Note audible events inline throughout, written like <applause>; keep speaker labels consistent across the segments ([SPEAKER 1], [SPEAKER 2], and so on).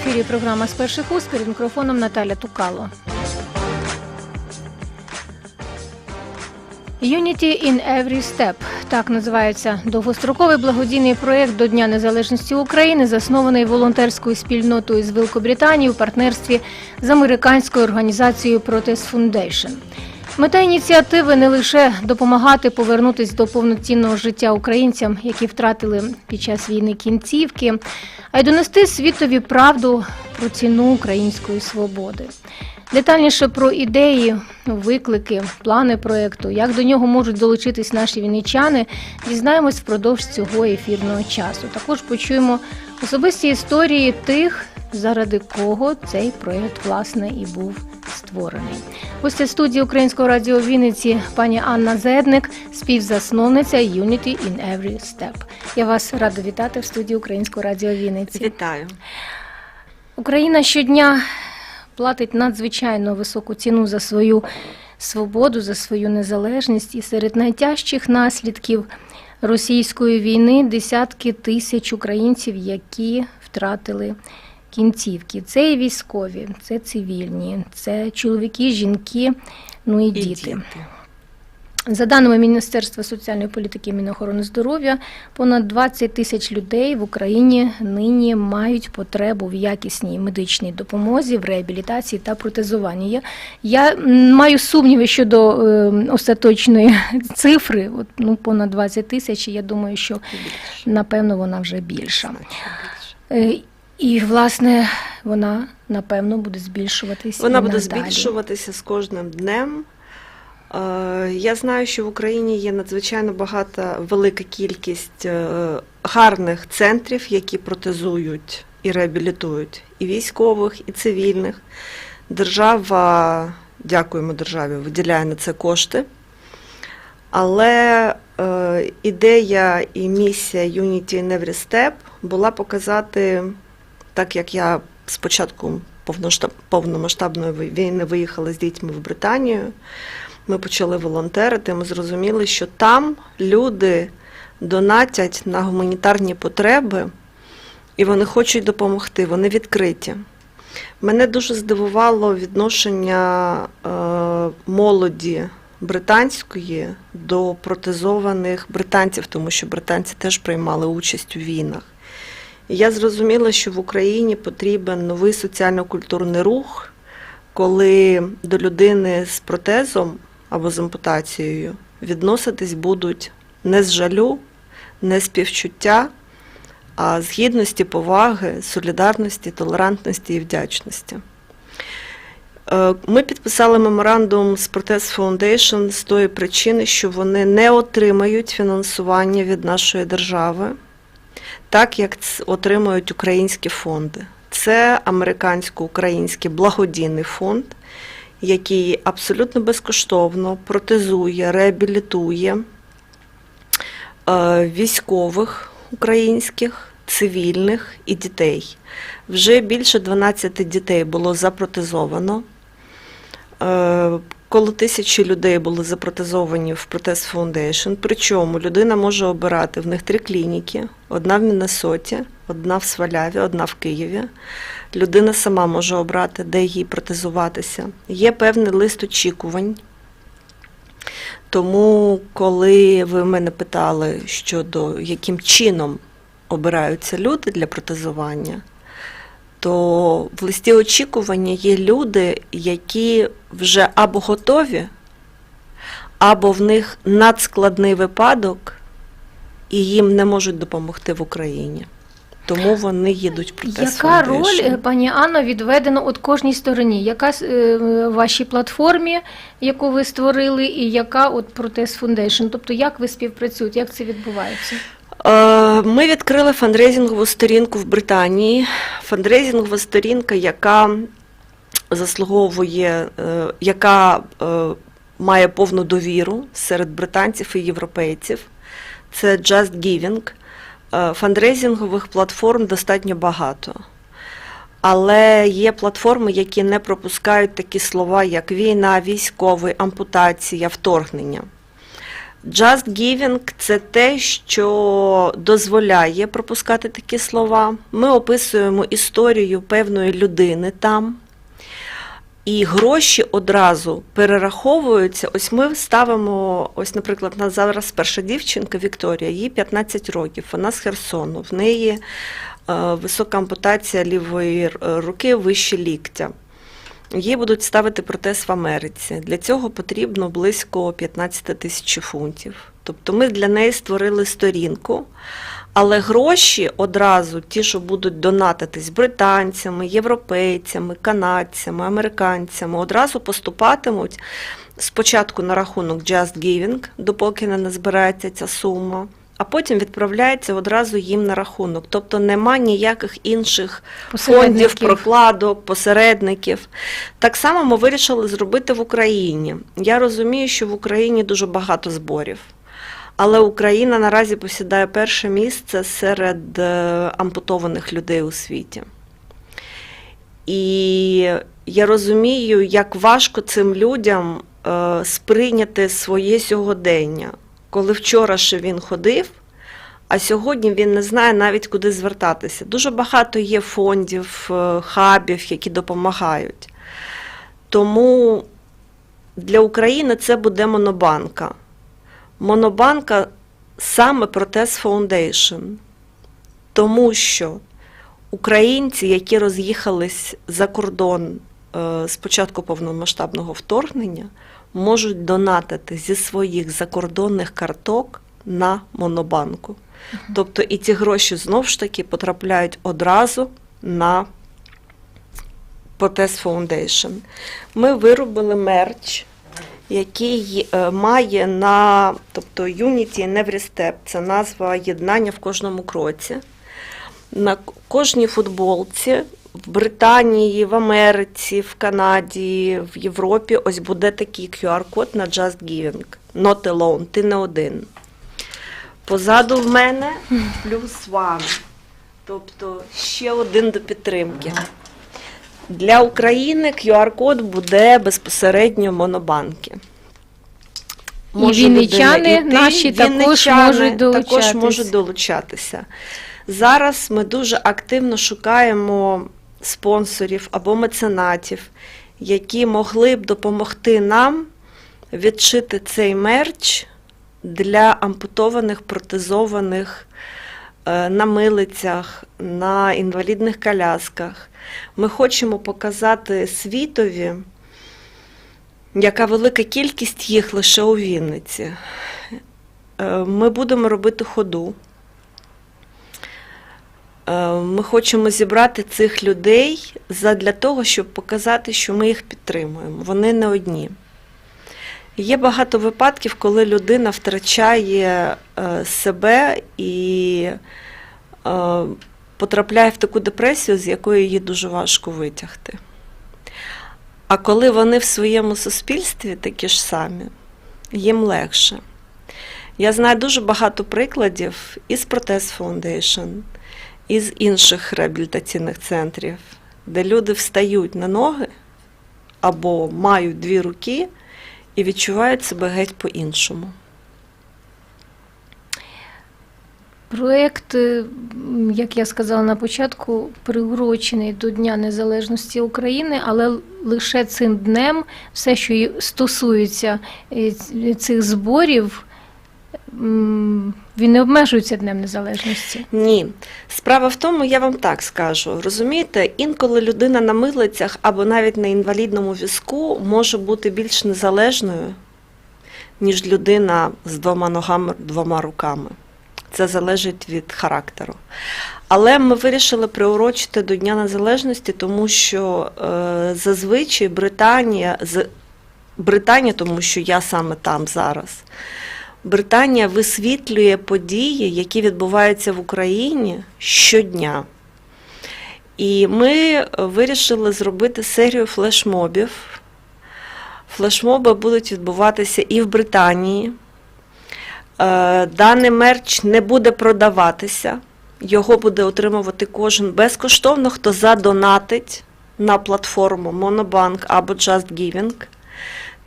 [SPEAKER 1] ефірі програма з перших уст перед мікрофоном Наталя Тукало. Unity in Every Step – так називається довгостроковий благодійний проєкт до Дня Незалежності України, заснований волонтерською спільнотою з Великобританії у партнерстві з американською організацією Protest Foundation. Мета ініціативи не лише допомагати повернутися до повноцінного життя українцям, які втратили під час війни кінцівки, а й донести світові правду про ціну української свободи. Детальніше про ідеї, виклики, плани проєкту, як до нього можуть долучитись наші вінничани, дізнаємось впродовж цього ефірного часу. Також почуємо особисті історії тих, заради кого цей проєкт власне і був створений. Гостя студії Українського радіо Вінниці пані Анна Зедник, співзасновниця Unity in Every Step. Я вас рада вітати в студії Українського радіо Вінниці.
[SPEAKER 2] Вітаю.
[SPEAKER 1] Україна щодня платить надзвичайно високу ціну за свою свободу, за свою незалежність, і серед найтяжчих наслідків російської війни десятки тисяч українців, які втратили кінцівки. Це і військові, це цивільні, це чоловіки, жінки, ну і,
[SPEAKER 2] І
[SPEAKER 1] діти.
[SPEAKER 2] діти.
[SPEAKER 1] За даними Міністерства соціальної політики і Мінохорони здоров'я, понад 20 тисяч людей в Україні нині мають потребу в якісній медичній допомозі, в реабілітації та протезуванні. Я, я маю сумніви щодо е, остаточної <laughs> цифри, от, ну, понад 20 тисяч, я думаю, що напевно вона вже більша. І, власне, вона напевно буде збільшуватися.
[SPEAKER 2] Вона
[SPEAKER 1] і
[SPEAKER 2] буде
[SPEAKER 1] надалі.
[SPEAKER 2] збільшуватися з кожним днем. Е, Я знаю, що в Україні є надзвичайно багата велика кількість е, гарних центрів, які протезують і реабілітують і військових, і цивільних. Держава, дякуємо державі, виділяє на це кошти. Але е, ідея і місія Unity in Every Step була показати, так як я спочатку повномасштабної війни виїхала з дітьми в Британію, ми почали волонтерити, ми зрозуміли, що там люди донатять на гуманітарні потреби, і вони хочуть допомогти, вони відкриті. Мене дуже здивувало відношення е, молоді британської до протезованих британців, тому що британці теж приймали участь у війнах. Я зрозуміла, що в Україні потрібен новий соціально-культурний рух, коли до людини з протезом або з ампутацією відноситись будуть не з жалю, не з співчуття, а з гідності, поваги, солідарності, толерантності і вдячності. Е, Ми підписали меморандум з Protest Foundation з тої причини, що вони не отримають фінансування від нашої держави, так як отримують українські фонди. Це американсько-український благодійний фонд, який абсолютно безкоштовно протезує, реабілітує е, військових українських, цивільних і дітей. Вже більше 12 дітей було запротезовано. Коло тисячі людей були запротезовані в Protest Foundation. Причому людина може обирати в них три клініки: одна в Міннесоті, одна в Сваляві, одна в Києві. Людина сама може обрати, де їй протезуватися. Є певний лист очікувань. Тому, коли ви мене питали щодо яким чином обираються люди для протезування, то в листі очікування є люди, які вже або готові, або в них надскладний випадок, і їм не можуть допомогти в Україні. Тому вони їдуть в
[SPEAKER 1] Яка роль, е, пані Анно, відведена от кожній стороні? Яка е, вашій платформі, яку ви створили, і яка от Protest Foundation? Тобто як ви співпрацюєте, як це відбувається?
[SPEAKER 2] Е, Ми відкрили фандрейзингову сторінку в Британії. Фандрейзингова сторінка, яка заслуговує, е, яка е, має повну довіру серед британців і європейців. Це Just Giving. Фандрейзингових платформ достатньо багато. Але є платформи, які не пропускають такі слова, як війна, військовий, ампутація, вторгнення. Just Giving – це те, що дозволяє пропускати такі слова. Ми описуємо історію певної людини там. І гроші одразу перераховуються. Ось ми ставимо, ось, наприклад, на зараз перша дівчинка Вікторія, їй 15 років, вона з Херсону, в неї е, висока ампутація лівої руки вище ліктя. Їй будуть ставити протез в Америці. Для цього потрібно близько 15 тисяч фунтів. Тобто ми для неї створили сторінку, але гроші одразу, ті, що будуть донатитись британцями, європейцями, канадцями, американцями, одразу поступатимуть спочатку на рахунок Just Giving, допоки не назбирається ця сума, а потім відправляється одразу їм на рахунок. Тобто нема ніяких інших фондів, прокладок, посередників. Так само ми вирішили зробити в Україні. Я розумію, що в Україні дуже багато зборів. Але Україна наразі посідає перше місце серед е, ампутованих людей у світі. І я розумію, як важко цим людям е, сприйняти своє сьогодення, коли вчора ще він ходив, а сьогодні він не знає навіть куди звертатися. Дуже багато є фондів, е, хабів, які допомагають. Тому для України це буде монобанка. Монобанка саме Протез Foundation, тому що українці, які роз'їхались за кордон е, з початку повномасштабного вторгнення, можуть донатити зі своїх закордонних карток на монобанку. Тобто і ці гроші знов ж таки потрапляють одразу на Протез Foundation. Ми виробили мерч, який е, має на тобто Unity Every Step, це назва єднання в кожному кроці. На кожній футболці в Британії, в Америці, в Канаді, в Європі ось буде такий QR-код на Just Giving. Not alone, ти не один. Позаду в мене плюс one. Тобто ще один до підтримки. Для України QR-код буде безпосередньо монобанки.
[SPEAKER 1] І вінничани наші також можуть
[SPEAKER 2] також можуть долучатися. Зараз ми дуже активно шукаємо спонсорів або меценатів, які могли б допомогти нам відшити цей мерч для ампутованих, протезованих е, на милицях, на інвалідних колясках. Ми хочемо показати світові, яка велика кількість їх лише у Вінниці. Е, Ми будемо робити ходу. Е, Ми хочемо зібрати цих людей для того, щоб показати, що ми їх підтримуємо. Вони не одні. Є багато випадків, коли людина втрачає е, себе і е, потрапляє в таку депресію, з якої її дуже важко витягти. А коли вони в своєму суспільстві такі ж самі, їм легше. Я знаю дуже багато прикладів із Протез Foundation, із інших реабілітаційних центрів, де люди встають на ноги або мають дві руки і відчувають себе геть по-іншому.
[SPEAKER 1] Проєкт, як я сказала на початку, приурочений до Дня Незалежності України, але лише цим днем все, що стосується е, цих зборів, він не обмежується Днем Незалежності.
[SPEAKER 2] Ні. Справа в тому, я вам так скажу. Розумієте, інколи людина на милицях або навіть на інвалідному візку може бути більш незалежною, ніж людина з двома ногами, двома руками. Це залежить від характеру. Але ми вирішили приурочити до Дня Незалежності, тому що е, зазвичай Британія, з, Британія, тому що я саме там зараз, Британія висвітлює події, які відбуваються в Україні щодня. І ми вирішили зробити серію флешмобів. Флешмоби будуть відбуватися і в Британії. Е, Даний мерч не буде продаватися. Його буде отримувати кожен безкоштовно, хто задонатить на платформу Monobank або Just Giving.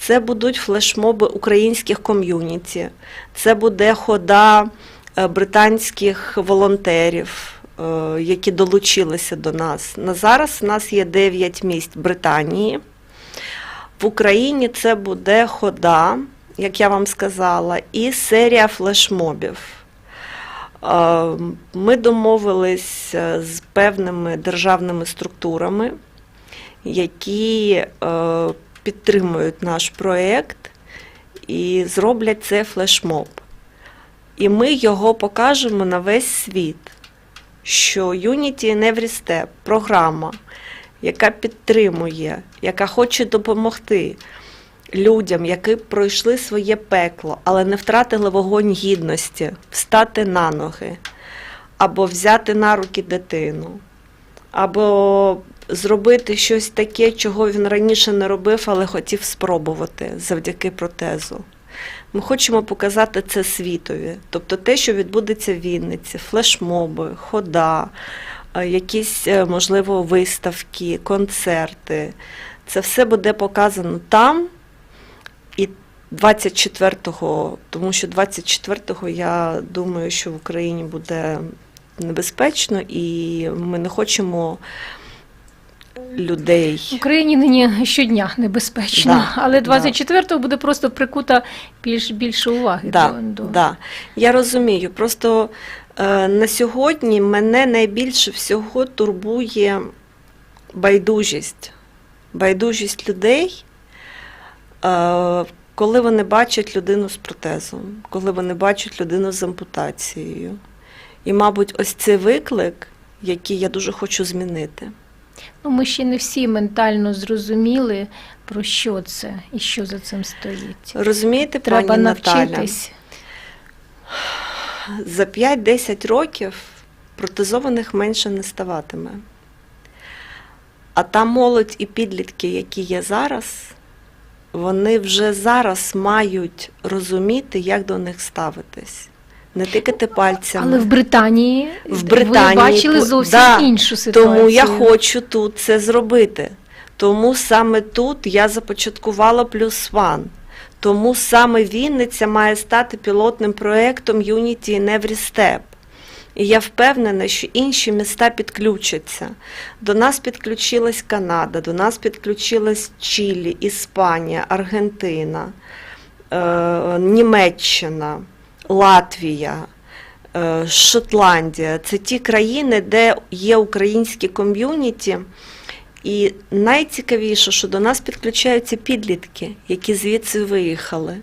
[SPEAKER 2] Це будуть флешмоби українських ком'юніті, це буде хода е, британських волонтерів, е, які долучилися до нас. На зараз у нас є 9 місць Британії. В Україні це буде хода, як я вам сказала, і серія флешмобів. Е, Ми домовились з певними державними структурами, які підтримують наш проєкт і зроблять це флешмоб. І ми його покажемо на весь світ, що Unity in Every Step – програма, яка підтримує, яка хоче допомогти людям, які пройшли своє пекло, але не втратили вогонь гідності, встати на ноги, або взяти на руки дитину, або зробити щось таке, чого він раніше не робив, але хотів спробувати завдяки протезу. Ми хочемо показати це світові, тобто те, що відбудеться в Вінниці, флешмоби, хода, е, якісь, е, можливо, виставки, концерти. Це все буде показано там. І 24-го, тому що 24-го я думаю, що в Україні буде небезпечно, і ми не хочемо
[SPEAKER 1] В
[SPEAKER 2] людей.
[SPEAKER 1] Україні нині щодня небезпечно,
[SPEAKER 2] Да,
[SPEAKER 1] але
[SPEAKER 2] да.
[SPEAKER 1] 24-го буде просто прикута більш більше уваги
[SPEAKER 2] Да,
[SPEAKER 1] до, до...
[SPEAKER 2] да. Я розумію. Просто е, на сьогодні мене найбільше всього турбує байдужість. Байдужість людей, е, коли вони бачать людину з протезом, коли вони бачать людину з ампутацією. І, мабуть, ось цей виклик, який я дуже хочу змінити.
[SPEAKER 1] Ну, ми ще не всі ментально зрозуміли, про що це і що за цим стоїть.
[SPEAKER 2] Розумієте,
[SPEAKER 1] Треба
[SPEAKER 2] пані Наталя?
[SPEAKER 1] навчитись.
[SPEAKER 2] за 5-10 років протезованих менше не ставатиме. А та молодь і підлітки, які є зараз, вони вже зараз мають розуміти, як до них ставитись. Не тикати пальцями.
[SPEAKER 1] Але в Британії,
[SPEAKER 2] В Британії
[SPEAKER 1] ви бачили зовсім
[SPEAKER 2] да,
[SPEAKER 1] іншу ситуацію.
[SPEAKER 2] Тому я хочу тут це зробити. Тому саме тут я започаткувала плюс One. Тому саме Вінниця має стати пілотним проєктом Unity in Every Step. І я впевнена, що інші міста підключаться. До нас підключилась Канада, до нас підключилась Чилі, Іспанія, Аргентина, е, Німеччина, Латвія. е, Шотландія це ті країни, де є українські ком'юніті. І найцікавіше, що до нас підключаються підлітки, які звідси виїхали.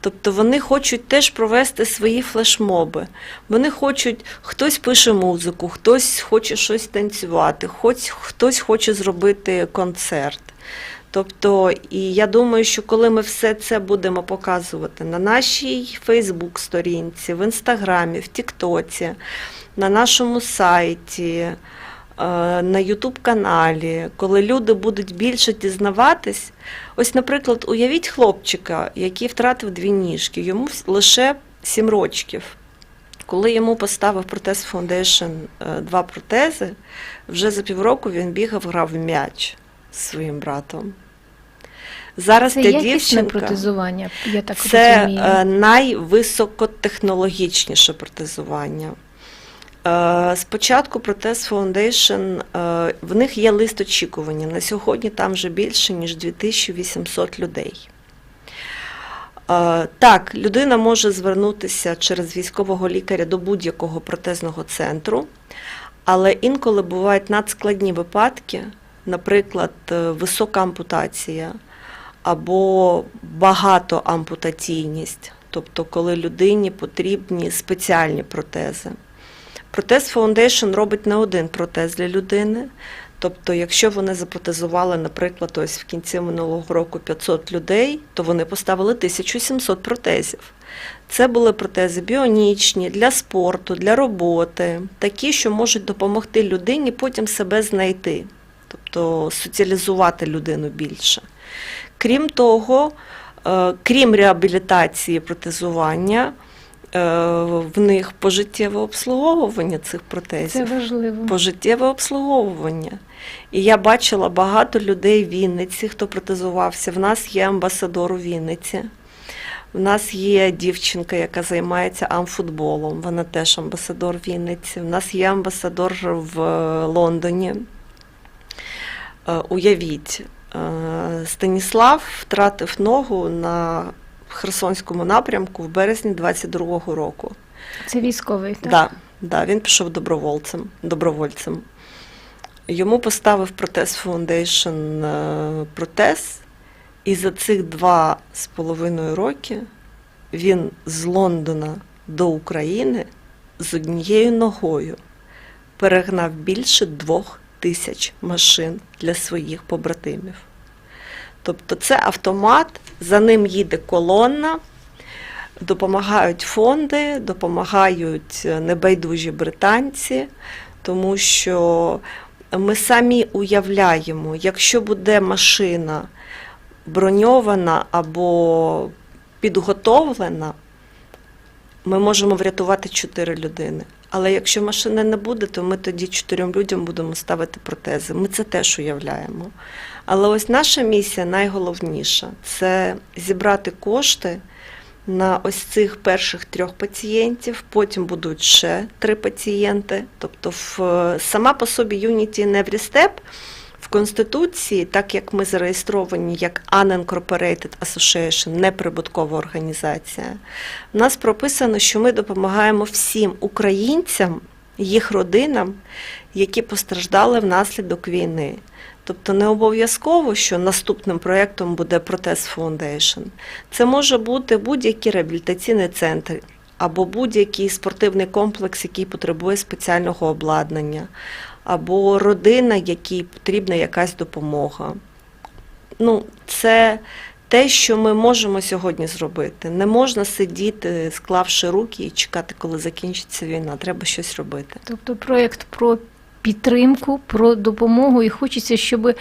[SPEAKER 2] Тобто вони хочуть теж провести свої флешмоби. Вони хочуть, хтось пише музику, хтось хоче щось танцювати, хтось хоче зробити концерт. Тобто, і я думаю, що коли ми все це будемо показувати на нашій Фейсбук-сторінці, в Інстаграмі, в Тіктоці, на нашому сайті, е, на Ютуб-каналі, коли люди будуть більше дізнаватись, ось, наприклад, уявіть хлопчика, який втратив дві ніжки, йому лише 7 років. Коли йому поставив протез е, два протези, вже за півроку він бігав, грав в м'яч з своїм братом. Зараз
[SPEAKER 1] Це
[SPEAKER 2] ця
[SPEAKER 1] якісне протезування, я так
[SPEAKER 2] це
[SPEAKER 1] розумію.
[SPEAKER 2] е, найвисокотехнологічніше протезування. Е, Спочатку протез Foundation, е, в них є лист очікування. На сьогодні там вже більше, ніж 2800 людей. Так, людина може звернутися через військового лікаря до будь-якого протезного центру, але інколи бувають надскладні випадки, наприклад, висока ампутація або багатоампутаційність, тобто коли людині потрібні спеціальні протези. Протез Foundation робить не один протез для людини. Тобто, якщо вони запротезували, наприклад, ось в кінці минулого року 500 людей, то вони поставили 1700 протезів. Це були протези біонічні для спорту, для роботи, такі, що можуть допомогти людині потім себе знайти, тобто соціалізувати людину більше. Крім того, е, крім реабілітації протезування, в них пожиттєве обслуговування цих протезів.
[SPEAKER 1] Це важливо.
[SPEAKER 2] пожиттєве обслуговування. І я бачила багато людей в Вінниці, хто протезувався. В нас є амбасадор у Вінниці. В нас є дівчинка, яка займається амфутболом. Вона теж амбасадор Вінниці. В нас є амбасадор в Лондоні. Е, Уявіть, е, Станіслав втратив ногу на Херсонському напрямку в березні 22-го року.
[SPEAKER 1] Це військовий, так?
[SPEAKER 2] Да, да, він пішов добровольцем, добровольцем. Йому поставив протез Foundation е, протез, і за цих два з половиною роки він з Лондона до України з однією ногою перегнав більше двох тисяч машин для своїх побратимів. Тобто це автомат, за ним їде колонна, допомагають фонди, допомагають е, небайдужі британці, тому що ми самі уявляємо, якщо буде машина броньована або підготовлена, ми можемо врятувати чотири людини. Але якщо машини не буде, то ми тоді чотирьом людям будемо ставити протези. Ми це теж уявляємо. Але ось наша місія найголовніша це зібрати кошти на ось цих перших трьох пацієнтів, потім будуть ще три пацієнти. Тобто, в, сама по собі Unity. Step в Конституції, так як ми зареєстровані як Unincorporated Association, неприбуткова організація, в нас прописано, що ми допомагаємо всім українцям, їх родинам, які постраждали внаслідок війни. Тобто не обов'язково, що наступним проєктом буде Протез Foundation. Це може бути будь-який реабілітаційний центр або будь-який спортивний комплекс, який потребує спеціального обладнання, або родина, якій потрібна якась допомога. Ну, це те, що ми можемо сьогодні зробити. Не можна сидіти, склавши руки і чекати, коли закінчиться війна. Треба щось робити.
[SPEAKER 1] Тобто проєкт про підтримку, про допомогу, і хочеться, щоб,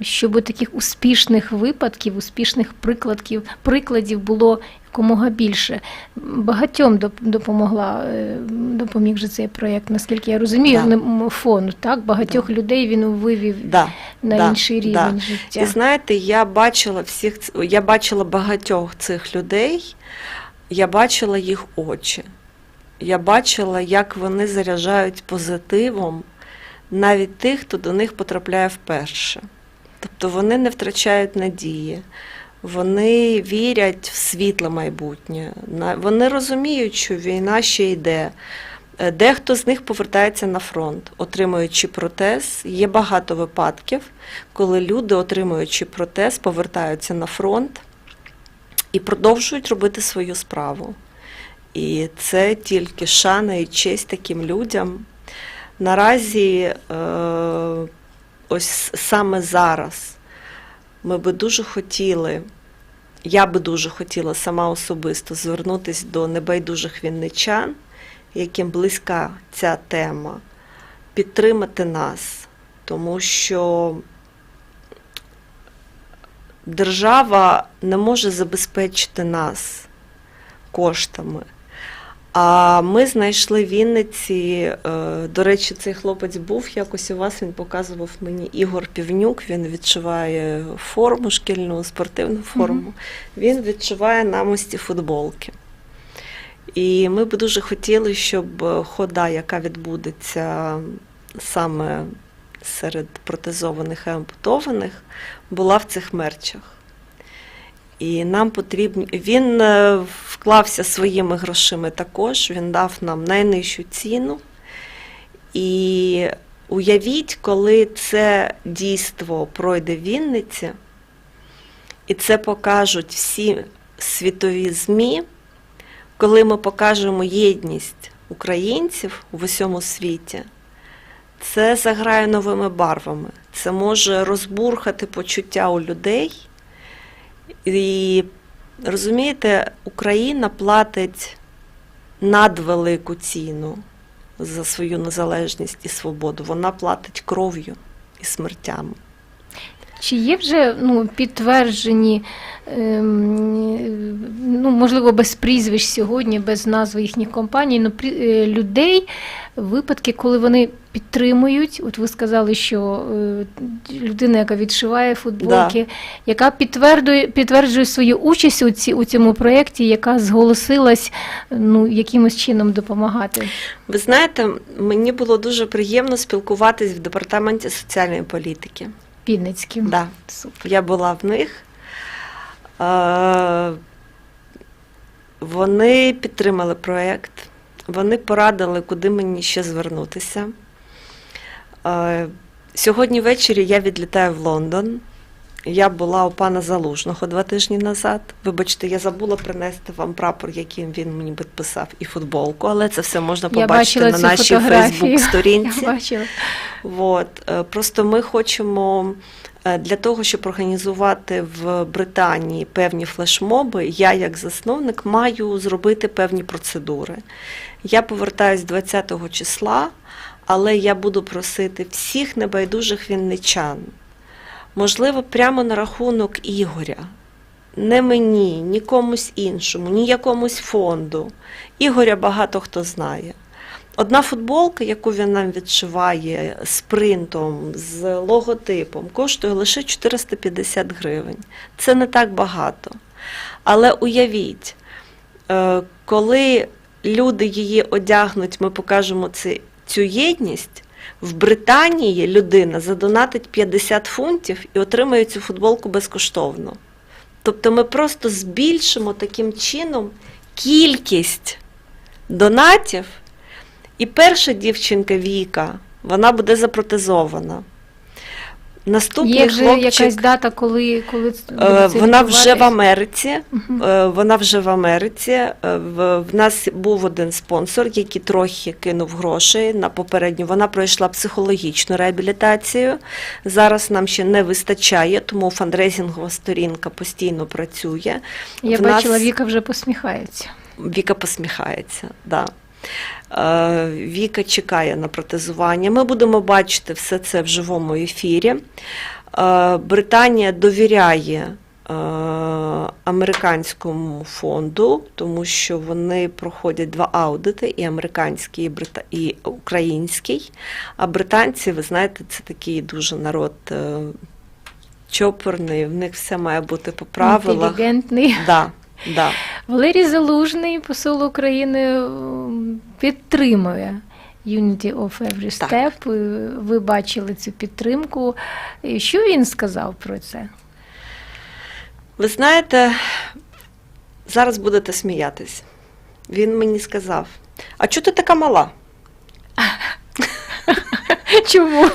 [SPEAKER 1] щоб таких успішних випадків, успішних прикладів, прикладів було якомога більше. Багатьом допомогла, е, допоміг же цей проєкт, наскільки я розумію,
[SPEAKER 2] Да.
[SPEAKER 1] фонд, так? Багатьох людей він вивів
[SPEAKER 2] Да,
[SPEAKER 1] на
[SPEAKER 2] да,
[SPEAKER 1] інший рівень
[SPEAKER 2] да.
[SPEAKER 1] життя.
[SPEAKER 2] І знаєте, я бачила всіх я бачила багатьох цих людей, я бачила їх очі. Я бачила, як вони заряджають позитивом навіть тих, хто до них потрапляє вперше. Тобто вони не втрачають надії, вони вірять в світле майбутнє. Вони розуміють, що війна ще йде. Е, Дехто з них повертається на фронт, отримуючи протез. Є багато випадків, коли люди, отримуючи протез, повертаються на фронт і продовжують робити свою справу. І це тільки шана і честь таким людям. Наразі, е, ось саме зараз, ми би дуже хотіли, я би дуже хотіла сама особисто звернутися до небайдужих вінничан, яким близька ця тема, підтримати нас, тому що держава не може забезпечити нас коштами. А ми знайшли в Вінниці, е, до речі, цей хлопець був якось у вас, він показував мені Ігор Півнюк, він відчуває форму, шкільну спортивну форму. Він відчуває нам ось футболки. І ми б дуже хотіли, щоб е, хода, яка відбудеться саме серед протезованих і ампутованих, була в цих мерчах. І нам потрібні. Він е, вклався своїми грошима також, він дав нам найнижчу ціну. І уявіть, коли це дійство пройде в Вінниці, і це покажуть всі світові ЗМІ, коли ми покажемо єдність українців в усьому світі, це заграє новими барвами. Це може розбурхати почуття у людей. І розумієте, Україна платить надвелику ціну за свою незалежність і свободу. Вона платить кров'ю і смертями.
[SPEAKER 1] Чи є вже ну, підтверджені ем, ну, можливо, без прізвищ сьогодні, без назви їхніх компаній, ну е, людей, випадки, коли вони підтримують. От ви сказали, що е, людина, яка відшиває футболки, яка підтверджує, підтверджує свою участь у, ці, у цьому проєкті, яка зголосилась ну, якимось чином допомагати.
[SPEAKER 2] Ви знаєте, мені було дуже приємно спілкуватись в департаменті соціальної політики.
[SPEAKER 1] Підницьким.
[SPEAKER 2] Да. Я була в них. Е, Вони підтримали проєкт, вони порадили, куди мені ще звернутися. Е, Сьогодні ввечері я відлітаю в Лондон. Я була у пана Залужного два тижні назад. Вибачте, я забула принести вам прапор, яким він мені підписав, і футболку, але це все можна побачити на нашій. Фейсбук-сторінці. <laughs> От. е, Просто ми хочемо е, для того, щоб організувати в Британії певні флешмоби, я як засновник маю зробити певні процедури. Я повертаюсь 20-го числа, але я буду просити всіх небайдужих вінничан, можливо, прямо на рахунок Ігоря. Не мені, ні комусь іншому, ні якомусь фонду. Ігоря багато хто знає. Одна футболка, яку він нам відшиває з принтом, з логотипом, коштує лише 450 гривень. Це не так багато. Але уявіть, е, коли люди її одягнуть, ми покажемо цю єдність. В Британії людина задонатить 50 фунтів і отримає цю футболку безкоштовно. Тобто ми просто збільшимо таким чином кількість донатів, і перша дівчинка Віка, вона буде запротезована. Наступний
[SPEAKER 1] Є вже
[SPEAKER 2] хлопчик,
[SPEAKER 1] якась дата, коли, коли це
[SPEAKER 2] е, вона вже в? Америці. Е, Вона вже в Америці. Е, В, в нас був один спонсор, який трохи кинув грошей на попередню. Вона пройшла психологічну реабілітацію. Зараз нам ще не вистачає, тому фандрейзингова сторінка постійно працює.
[SPEAKER 1] Я
[SPEAKER 2] в
[SPEAKER 1] бачила,
[SPEAKER 2] нас-
[SPEAKER 1] Віка вже посміхається.
[SPEAKER 2] Віка посміхається. Да. Е, Віка чекає на протезування. Ми будемо бачити все це в живому ефірі. Е, Британія довіряє е, американському фонду, тому що вони проходять два аудити: і американський, і, брита... і український. А британці, ви знаєте, це такий дуже народ чопорний, в них все має бути по правилах.
[SPEAKER 1] Інтелігентний.
[SPEAKER 2] Да, да.
[SPEAKER 1] Валерій Залужний, посол України, підтримує Unity of Every Step. Е, Ви бачили цю підтримку. Що він сказав про це?
[SPEAKER 2] Ви знаєте, зараз будете сміятись. Він мені сказав: а чого ти така мала? <laughs>
[SPEAKER 1] Чому?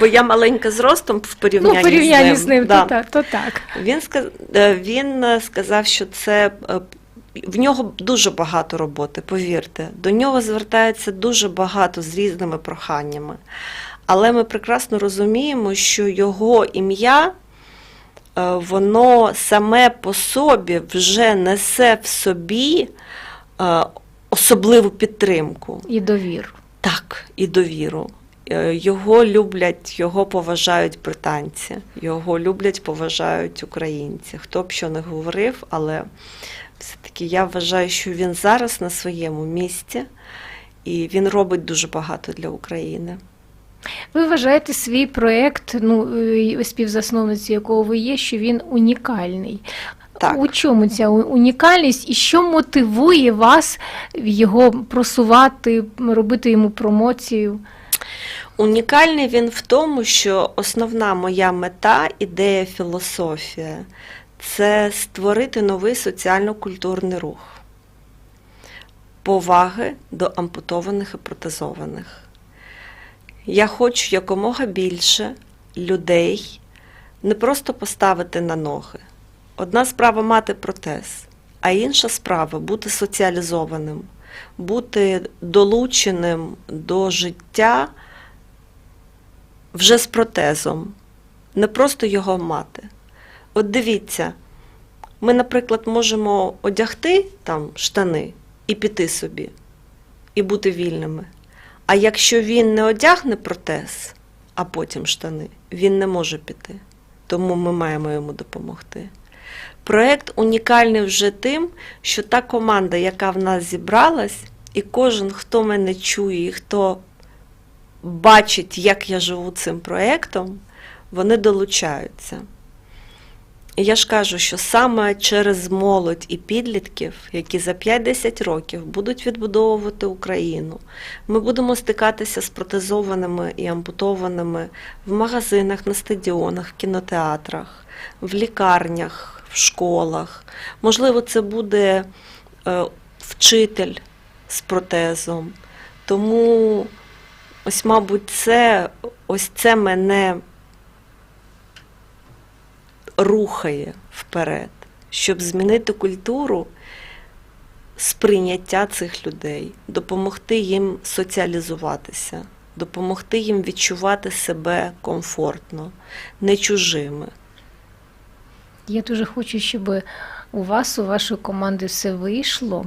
[SPEAKER 2] Бо я маленька зростом в
[SPEAKER 1] Ну,
[SPEAKER 2] порівнянні,
[SPEAKER 1] в порівнянні з ним,
[SPEAKER 2] Да.
[SPEAKER 1] то так, то так.
[SPEAKER 2] Він, сказ... е, він е, сказав, що це е, в нього дуже багато роботи, повірте. До нього звертається дуже багато з різними проханнями. Але ми прекрасно розуміємо, що його ім'я, воно саме по собі вже несе в собі особливу підтримку.
[SPEAKER 1] І довір.
[SPEAKER 2] Так, і довіру. Е, Його люблять, його поважають британці, його люблять, поважають українці. Хто б що не говорив, але все-таки я вважаю, що він зараз на своєму місці і він робить дуже багато для України.
[SPEAKER 1] Ви вважаєте свій проєкт, ну, е, співзасновницею якого ви є, що він унікальний.
[SPEAKER 2] Так.
[SPEAKER 1] У чому ця унікальність і що мотивує вас його просувати, робити йому промоцію?
[SPEAKER 2] Унікальний він в тому, що основна моя мета, ідея, філософія це створити новий соціально-культурний рух, поваги до ампутованих і протезованих. Я хочу якомога більше людей не просто поставити на ноги. Одна справа мати протез, а інша справа бути соціалізованим, бути долученим до життя вже з протезом, не просто його мати. От дивіться, ми, наприклад, можемо одягти там штани і піти собі, і бути вільними. А якщо він не одягне протез, а потім штани, він не може піти. Тому ми маємо йому допомогти. Проект унікальний вже тим, що та команда, яка в нас зібралась, і кожен, хто мене чує, і хто бачить, як я живу цим проектом, вони долучаються. І я ж кажу, що саме через молодь і підлітків, які за 5-10 років будуть відбудовувати Україну, ми будемо стикатися з протезованими і ампутованими в магазинах, на стадіонах, в кінотеатрах, в лікарнях, в школах. Можливо, це буде е, вчитель з протезом. Тому ось, мабуть, це ось це мене рухає вперед, щоб змінити культуру сприйняття цих людей, допомогти їм соціалізуватися, допомогти їм відчувати себе комфортно, не чужими.
[SPEAKER 1] Я дуже хочу, щоб у вас, у вашої команди все вийшло,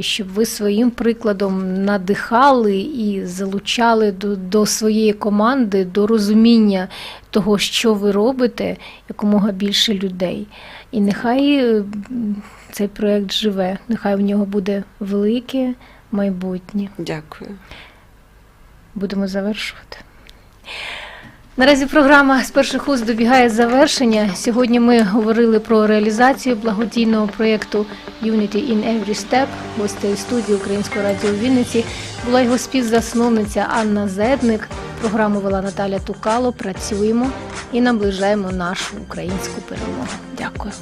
[SPEAKER 1] щоб ви своїм прикладом надихали і залучали до, до своєї команди, до розуміння того, що ви робите, якомога більше людей. І нехай е, цей проєкт живе, нехай в нього буде велике майбутнє.
[SPEAKER 2] Дякую.
[SPEAKER 1] Будемо завершувати. Наразі програма з перших уст добігає завершення. Сьогодні ми говорили про реалізацію благодійного проєкту Unity in Every Step. Гостею студії Українського радіо Вінниці була його співзасновниця Анна Зедник. Програму вела Наталя Тукало. Працюємо і наближаємо нашу українську перемогу. Дякую.